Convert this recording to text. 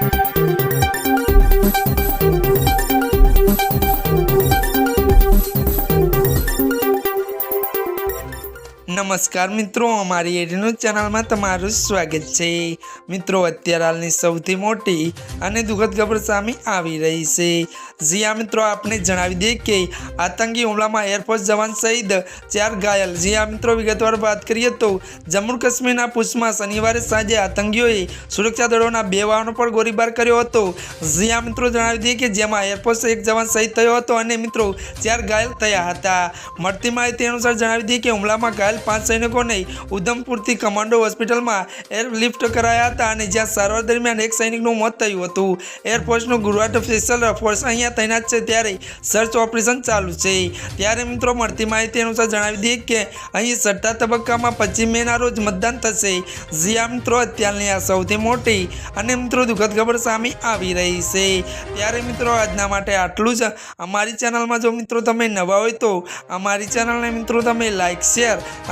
Thank you. નમસ્કાર મિત્રો, અમારી એડીનું ચેનલમાં તમારું સ્વાગત છે. મિત્રો, અત્યારે હાલની સૌથી મોટી અને દુઃખદ ખબર સામે આવી રહી છે. જ્યાં મિત્રો, આપને જણાવી દઈએ કે આતંકી હુમલામાં એરફોર્સ જવાન શહીદ, ચાર ઘાયલ. જીયા મિત્રો, વિગતવાર વાત કરીએ તો જમ્મુ કાશ્મીરના પૂછમાં શનિવારે સાંજે આતંકીઓએ સુરક્ષા દળોના બે વાહનો પર ગોળીબાર કર્યો હતો. જ્યાં મિત્રો, જણાવી દઈએ કે જેમાં એરફોર્સ એક જવાન શહીદ થયો હતો અને મિત્રો, ચાર ઘાયલ થયા હતા. મળતી માહિતી અનુસાર જણાવી દઈએ કે હુમલામાં ઘાયલ પાંચ સૈનિકોને ઉધમપુરથી કમાન્ડો હોસ્પિટલમાં એરલિફ્ટ કરાયા હતા અને જ્યાં સારવાર દરમિયાન એક સૈનિકનું મોત થયું હતું. એરફોર્સનું ગુરુવાટ સ્પેશિયલ ફોર્સ અહીંયા તૈનાત છે ત્યારે સર્ચ ઓપરેશન ચાલુ છે. ત્યારે મિત્રો મળતી માહિતી અનુસાર જણાવી દઈએ કે અહીં છઠ્ઠા તબક્કામાં પચીસ મેના રોજ મતદાન થશે. જ્યાં મિત્રો અત્યારની આ સૌથી મોટી અને મિત્રો દુઃખદ ખબર સામે આવી રહી છે. ત્યારે મિત્રો આજના માટે આટલું જ. અમારી ચેનલમાં જો મિત્રો તમે નવા હોય તો અમારી ચેનલને મિત્રો તમે લાઇક શેર